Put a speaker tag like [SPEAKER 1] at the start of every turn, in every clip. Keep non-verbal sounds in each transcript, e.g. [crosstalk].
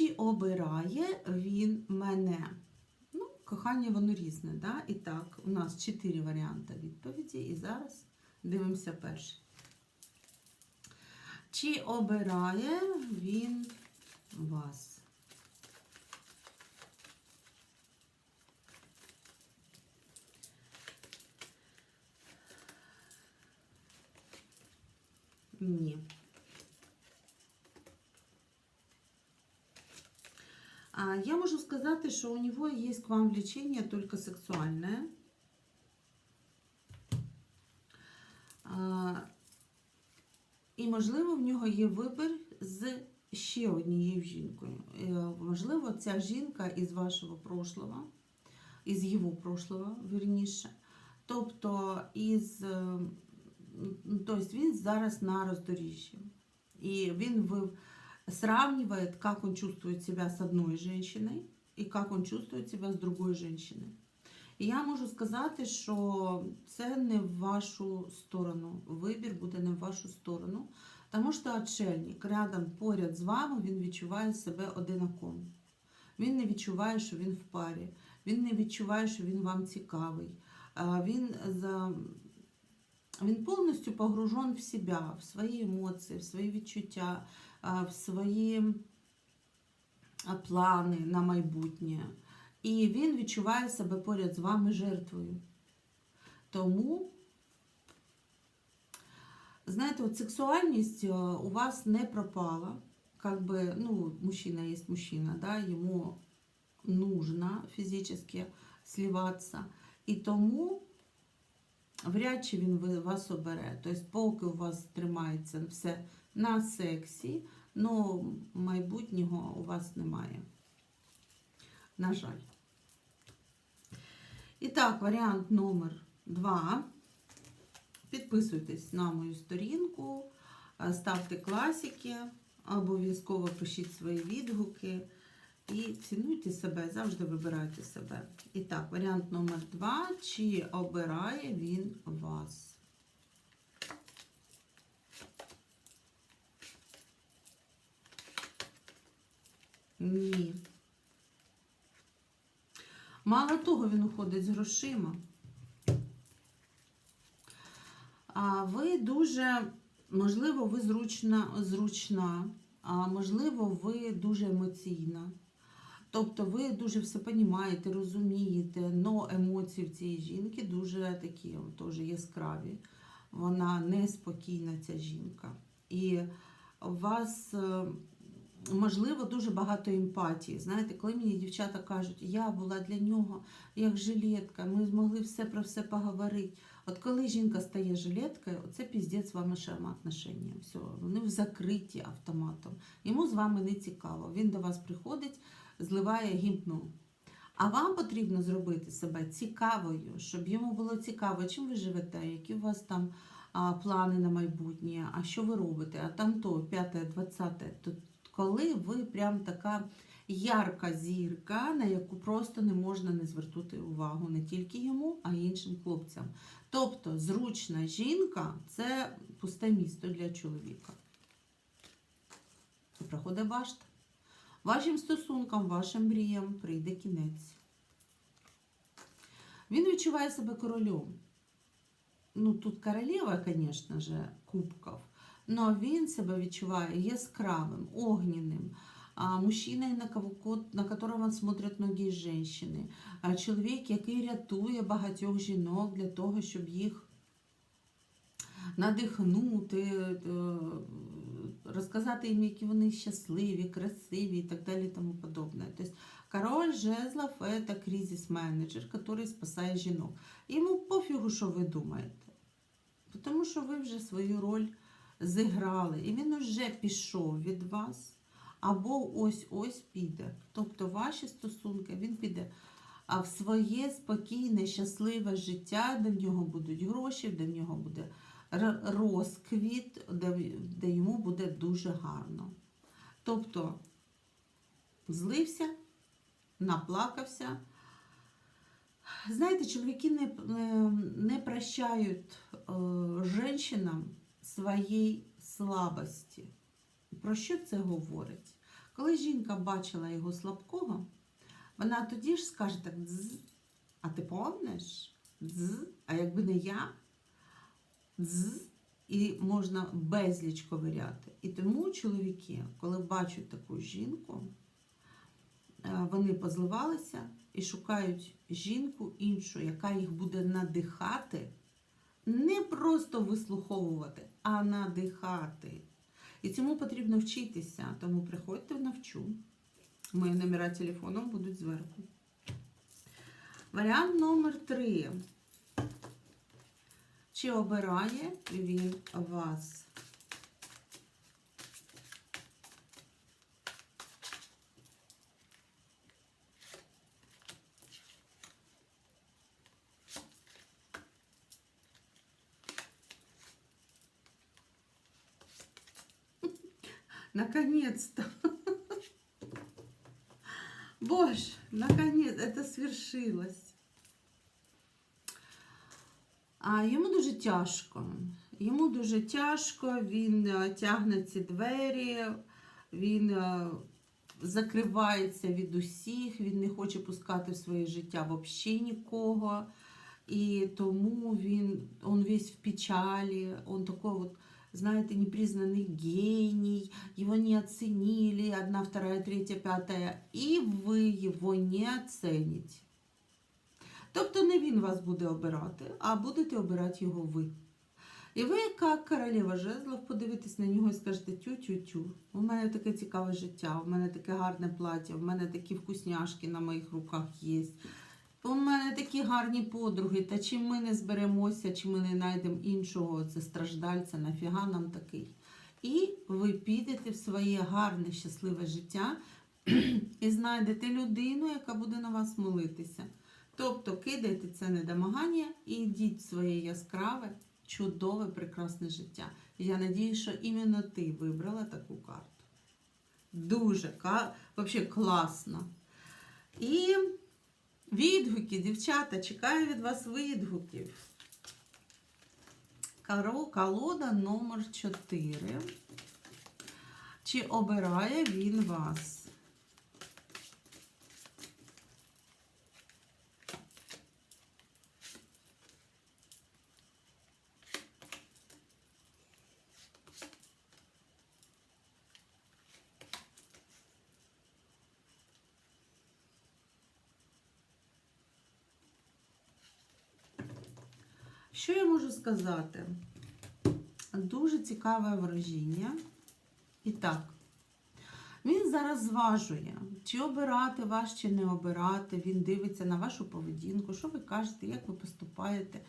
[SPEAKER 1] Чи обирає він мене? Ну, кохання воно різне, да? І так, у нас чотири варіанти відповіді, і зараз дивимося перший. Чи обирає він вас? Ні. А, Я можу сказати, що у нього є к вам влечение только сексуальне. І, можливо, в нього є вибір з ще однією жінкою. Е, Можливо, ця жінка із вашого прошлого, із його прошлого, верніше. Тобто, із, е, тобто він зараз на роздоріжжі. І він сравнивает, как он чувствует себя с одной женщиной і как он чувствует себя з другою женщиною. І я можу сказати, що це не в вашу сторону. Вибір буде не в вашу сторону. Тому що отшельник рядом поряд з вами він відчуває себе одинаком. Він не відчуває, що він в парі. Він не відчуває, що він вам цікавий. Він, за... він повністю погружен в себе, в свої емоції, в свої відчуття, в свої плани на майбутнє. І він відчуває себе поряд з вами жертвою. Тому, знаєте, от сексуальність у вас не пропала. Как бы, ну, мужчина есть мужчина, да, ему нужно физически сливатися. І тому вряд чи він вас обере. Тобто, поки у вас тримається все на сексі, ну майбутнього у вас немає. На жаль. І так, варіант номер два. Підписуйтесь на мою сторінку, е, ставте класики, обов'язково пишіть свої відгуки і цінуйте себе, завжди вибирайте себе. І так, варіант номер два. Чи обирає він вас? Ні. Мало того, він уходить з грошима. А ви дуже, можливо, ви зручна, зручна, а можливо, ви дуже емоційна. Тобто ви дуже все розумієте, розумієте, але емоції в цієї жінки дуже такі теж яскраві. Вона неспокійна, ця жінка. І у вас, е, можливо, дуже багато емпатії. Знаєте, коли мені дівчата кажуть, я була для нього як жилетка, ми змогли все про все поговорити. От коли жінка стає жилеткою, це піздець з вами отношення. Все, вони в закритті автоматом. Йому з вами не цікаво. Він до вас приходить, зливає гімну. А вам потрібно зробити себе цікавою, щоб йому було цікаво, чим ви живете, які у вас там а, плани на майбутнє, а що ви робите, а там то, п'яте, двадцяте. Коли ви прям така ярка зірка, на яку просто не можна не звернути увагу не тільки йому, а й іншим хлопцям. Тобто зручна жінка це пусте місто для чоловіка. Проходить башта. Вашим стосункам, вашим мріям прийде кінець. Він відчуває себе королем. Ну, тут королева, звісно ж, кубків, але він себе відчуває яскравим, огненним, мужчиною, на, на которого смотрять многі жінки. Чоловік, який рятує багатьох жінок для того, щоб їх надихнути, е, розказати їм, які вони щасливі, красиві і так далі. тому подобне. Тобто король жезлов – це кризис-менеджер, який спасає жінок. Йому пофігу, що ви думаєте. Тому що ви вже свою роль зіграли, і він вже пішов від вас, або ось-ось піде. Тобто ваші стосунки він піде а в своє спокійне, щасливе життя, де в нього будуть гроші, де в нього буде розквіт, де, де йому буде дуже гарно. Тобто злився, наплакався. Знаєте, чоловіки не, не, прощають е, жінкам своєї слабості. Про що це говорить? Коли жінка бачила його слабкого, вона тоді ж скаже так дз, а ти помниш? Дз, а якби не я, дз, і можна безліч ковиряти. І тому чоловіки, коли бачать таку жінку, е, вони позливалися і шукають жінку іншу, яка їх буде надихати, не просто вислуховувати, а надихати. І цьому потрібно вчитися. Тому приходьте навчу. Мої номера телефону будуть зверху. Варіант номер три. Чи обирає він вас? [laughs] Наконец-то. [laughs] Боже, наконец, это свершилось. А йому дуже тяжко. Йому дуже тяжко, він е, тягне ці двері, він е, закривається від усіх, він не хоче пускати в своє життя взагалі нікого. І тому він он весь в печалі, он такой вот, знаете, непризнанный гений, его не оценили, одна, вторая, третья, пятая, і ви його не оцените. Тобто не він вас буде обирати, а будете обирати його ви. І ви, як королева жезлов, подивитесь на нього і скажете тю-тю-тю. У мене таке цікаве життя, у мене таке гарне плаття, у мене такі вкусняшки на моїх руках є. У мене такі гарні подруги, та чи ми не зберемося, чи ми не знайдемо іншого це страждальця, нафіга нам такий. І ви підете в своє гарне, щасливе життя [clears throat] і знайдете людину, яка буде на вас молитися. Тобто кидайте це недомагання і йдіть в своє яскраве, чудове, прекрасне життя. Я надію, що іменно ти вибрала таку карту. Дуже вообще класно. І відгуки, дівчата, чекаю від вас відгуків. Каро, колода номер 4. Чи обирає він вас? Що я можу сказати? Дуже цікаве враження. І так, він зараз зважує, чи обирати вас, чи не обирати. Він дивиться на вашу поведінку, що ви кажете, як ви поступаєте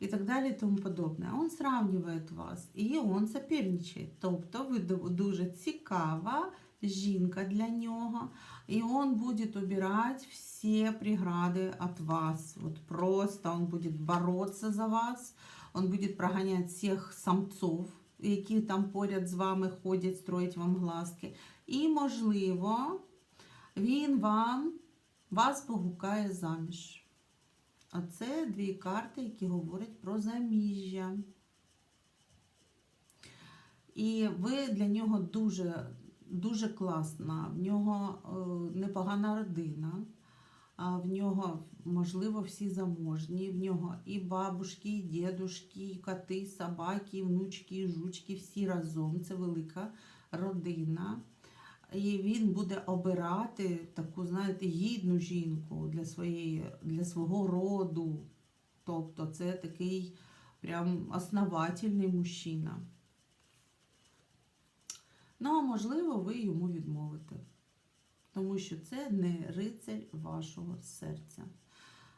[SPEAKER 1] і так далі, і тому подобне. Він сравнює вас і він соперничає. Тобто ви дуже цікава жінка для нього, и он будет убирать все преграды от вас. Вот просто он будет бороться за вас, он будет прогонять всіх самцов, які там поряд з вами ходять, строять вам глазки. І, можливо, він вам вас погукає заміж. А це дві карти, які говорять про заміжжя. І ви для нього дуже, дуже класна, в нього е, непогана родина, в нього, можливо, всі заможні, в нього і бабушки, і дідушки, і коти, і собаки, і внучки, і жучки, всі разом. Це велика родина. І він буде обирати таку, знаєте, гідну жінку для, своєї, для свого роду. Тобто це такий прям основательний мужчина. Ну, а можливо, ви йому відмовите, тому що це не рицарь вашого серця.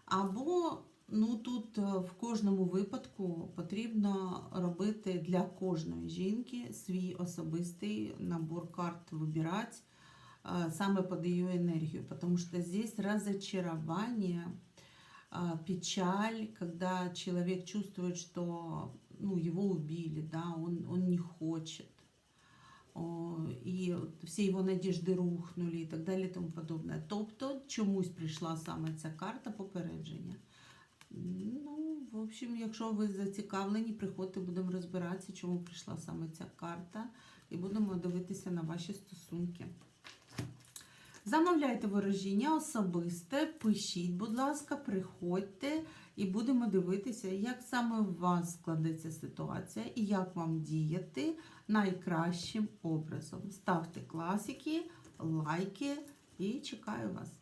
[SPEAKER 1] Або, ну тут е, в кожному випадку потрібно робити для кожної жінки свій особистий набор карт вибирати е, саме под ее энергию, потому что здесь разочарование, печаль, когда человек чувствует, что ну, его убили, да, он, он не хочет, от всі його надіжди рухнули і так далі, тому подобне. Тобто чомусь прийшла саме ця карта попередження. Ну, в общем, якщо ви зацікавлені, приходьте, будемо розбиратися, чому прийшла саме ця карта, і будемо дивитися на ваші стосунки. Замовляйте ворожіння особисте, пишіть, будь ласка, приходьте і будемо дивитися, як саме у вас складеться ситуація і як вам діяти найкращим образом. Ставте класики, лайки і чекаю вас.